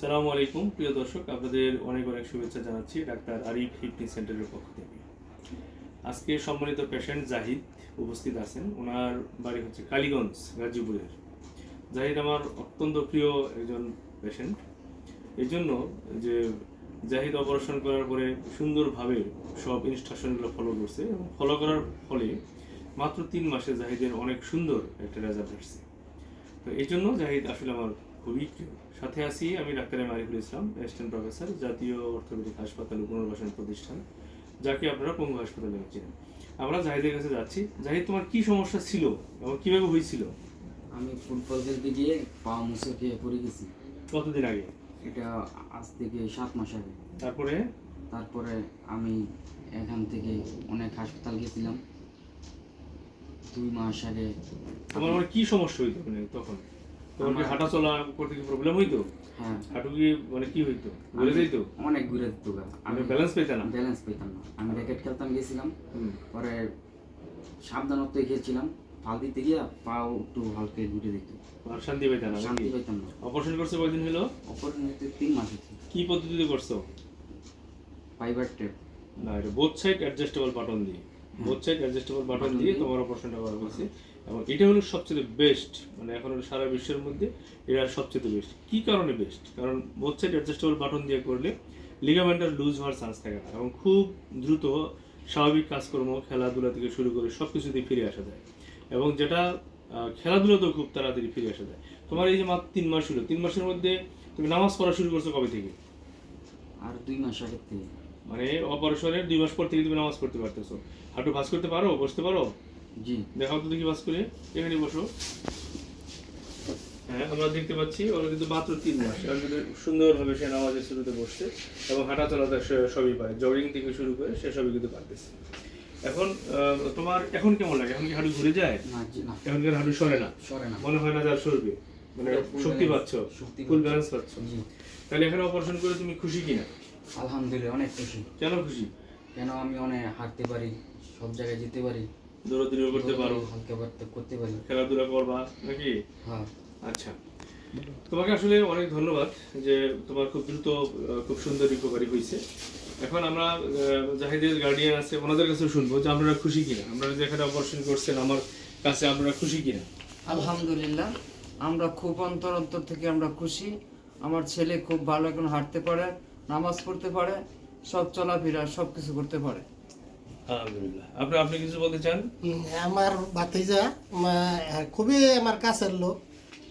সালামু আলাইকুম, প্রিয় দর্শক, আপনাদের অনেক অনেক শুভেচ্ছা জানাচ্ছি ডাক্তার আরিফ ফিটনেস সেন্টারের পক্ষ থেকে। আজকে সম্মানিত পেশেন্ট জাহিদ উপস্থিত আছেন। ওনার বাড়ি হচ্ছে কালীগঞ্জ, গাজীপুরের। জাহিদ আমার অত্যন্ত প্রিয় একজন পেশেন্ট। এই জন্য যে জাহিদ অপারেশন করার পরে সুন্দরভাবে সব ইনস্ট্রাকশনগুলো ফলো করছে এবং ফলো করার ফলে মাত্র তিন মাসে জাহিদের অনেক সুন্দর একটা রেজাল্ট আসছে। তো এই জন্য জাহিদ আসলে আমার খুবই প্রিয়। সাথে আছি আমি doctor M Ariful Islam assistant professor জাতীয় অর্থোপেডিক হাসপাতাল ও পুনর্বাসন প্রতিষ্ঠান যাকে আপনারা পঙ্গু হাসপাতালে চিনেন। আমরা জাহিদের কাছে যাচ্ছি। জাহিদ তোমার কি সমস্যা ছিল এবং কীভাবে হয়েছিল? আমি ফুটবল খেলতে গিয়ে পা মুছে খেয়ে পড়ে গেছি। কতদিন আগে? এটা আজ থেকে সাত মাস আগে। তারপরে? তারপরে আমি এখান থেকে অনেক হাসপাতাল গেছিলাম। দুই মাস আগে তোমার মানে কি সমস্যা হইতো মানে তখন? তোমার কি হাঁটা চলা করতে কি প্রবলেম হইতো? হ্যাঁ। হাঁটু কি মানে কি হইতো? ঘুরে যাইতো? অনেক ঘুরে দিত আমি ব্যালেন্স পেতে না? ব্যালেন্স পেতাম না। আমি র্যাকেট খেলতাম গেছিলাম। পরে সাবধানত্ব খেলছিলাম ফাল দিতে গিয়ে পাও একটু হালকা ঘুরে দিত আর শান্তি পেতে না শান্তি নাকি? পাইতাম না। অপারেশন করছে কয়দিন হলো? অপরাধ তিন মাস হচ্ছে কি পদ্ধতিতে করছ? ফাইবার টেপ না এটা বোথ সাইড অ্যাডজাস্টেবল বাটন দিয়ে। বোথ সাইড অ্যাডজাস্টেবল বাটন দিয়ে দিয়ে। তোমার অপারেশনটা করা হয়েছে। এবং এটা হলো সবচেয়ে বেস্ট মানে এখন সারা বিশ্বের মধ্যে এটা সবচেয়ে বেস্ট কি কারণে বেস্ট কারণ বোথ সাইড অ্যাডজাস্টেবল বাটন দিয়ে করলে লিগামেন্টার লুজ হওয়ার চান্স থাকে না এবং খুব দ্রুত স্বাভাবিক কাজকর্ম খেলাধুলা থেকে শুরু করে সব কিছুতেই ফিরে আসা যায়। এবং যেটা খেলাধুলাতেও খুব তাড়াতাড়ি ফিরে আসা যায়। তোমার এই যে মাত্র তিন মাস হলো তিন মাসের মধ্যে তুমি নামাজ পড়া শুরু করছ কবে থেকে? আর দুই মাস আগে থেকে। মানে অপারেশনের দুই মাস পর থেকে তুমি নামাজ পড়তে পারতেছো। হাঁটু ভাস করতে পারো বসতে পারো? জি। দেখাও তো দেখি ভাস করে। এখানে বসো। হ্যাঁ আমরা দেখতে পাচ্ছি ওরা কিন্তু মাত্র তিন মাস। এখন কিন্তু সুন্দরভাবে সে নামাজের শুরুতে বসছে এবং হাঁটা চলাতে সবই পারে। জগিং থেকে শুরু করে সে সবই কিন্তু পারতেছে। এখন তোমার এখন কেমন লাগে? এখন কি হাঁটু ঘুরে যায়? না এখন কি হাঁটু সরে না? সরে না। মনে হয় না যার সরবে। মানে শক্তি পাচ্ছ। শক্তি ফুল ব্যালেন্স পাচ্ছ। তাহলে এখানে অপারেশন করে তুমি খুশি কিনা? আলহামদুলিল্লাহ অনেক খুশি। কেন খুশি? কেন আমি অনেক হাঁটতে পারি সব জায়গায় যেতে পারি? দৌড়াদৌড়ি করতে পারো। হালকা করতে করতে পারি। খেলাধুলা করবা নাকি? হ্যাঁ। আচ্ছা। তোমাকে আসলে অনেক ধন্যবাদ যে তোমার খুব দ্রুত খুব সুন্দর রিকভারি হয়েছে। এখন আমরা জাহিদের গার্ডিয়ান আছে ওনাদের কাছে শুনব যে আপনারা খুশি কিনা। আপনারা যেখানে অপারেশন করছেন আমার কাছে আপনারা খুশি কিনা? আলহামদুলিল্লাহ আমরা খুব অন্তর অন্তর থেকে আমরা খুশি। আমার ছেলে খুব ভালো এখন হাঁটতে পারে নামাজ পড়তে পারে সব চলাফেরা সব কিছু করতে পারে। আলহামদুলিল্লাহ। আপনি আপনি কিছু বলতে চান? আমার ভাতিজা মা- খুবই আমার কাছের লোক।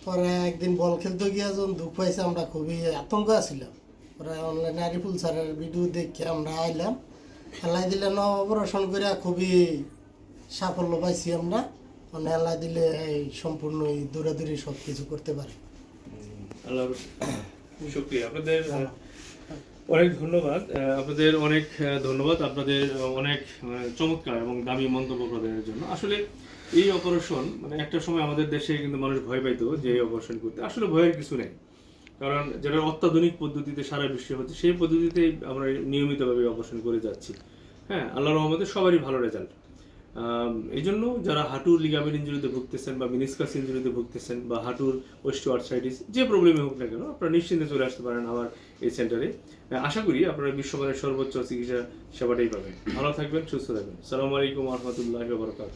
পরে একদিন বল খেলতে গিয়ে যখন দুঃখ পাইছে আমরা খুবই আতঙ্ক আছিলাম। পরে অনলাইনে আরিফুল স্যারের ভিডিও দেখে আমরা আইলাম। হেলাই দিলে ন অপারেশন করে খুবই সাফল্য পাইছি আমরা। মানে হেলাই দিলে এই সম্পূর্ণ দৌড়াদৌড়ি সব কিছু করতে পারে। আল্লাহ শুক্রিয়া। আপনাদের আহ, অনেক ধন্যবাদ। আপনাদের অনেক ধন্যবাদ আপনাদের অনেক চমৎকার এবং দামি মন্তব্য প্রদানের জন্য। আসলে এই অপারেশন মানে একটা সময় আমাদের দেশে কিন্তু মানুষ ভয় পাইত যে এই অপারেশন করতে। আসলে ভয়ের কিছু নেই। কারণ যেটা অত্যাধুনিক পদ্ধতিতে সারা বিশ্বে হচ্ছে, সেই পদ্ধতিতেই আমরা নিয়মিতভাবে অপারেশন করে যাচ্ছি। হ্যাঁ আল্লাহর রহমতে সবারই ভালো রেজাল্ট। এই জন্য যারা হাঁটুর লিগামেন্ট ইঞ্জুরিতে ভুগতেছেন বা মিনিসকাস ইঞ্জুরিতে ভুগতেছেন বা হাঁটুর ওয়েস্ট আর্সাইটিস যে প্রবলেমে হোক না কেন, আপনারা নিশ্চিন্তে চলে আসতে পারেন আমার এই সেন্টারে আশা করি আপনারা বিশ্বমানের সর্বোচ্চ চিকিৎসা সেবাটাই পাবেন। ভালো থাকবেন, সুস্থ থাকবেন। সালামু আলাইকুম আহমতুল্লাহ বরকাত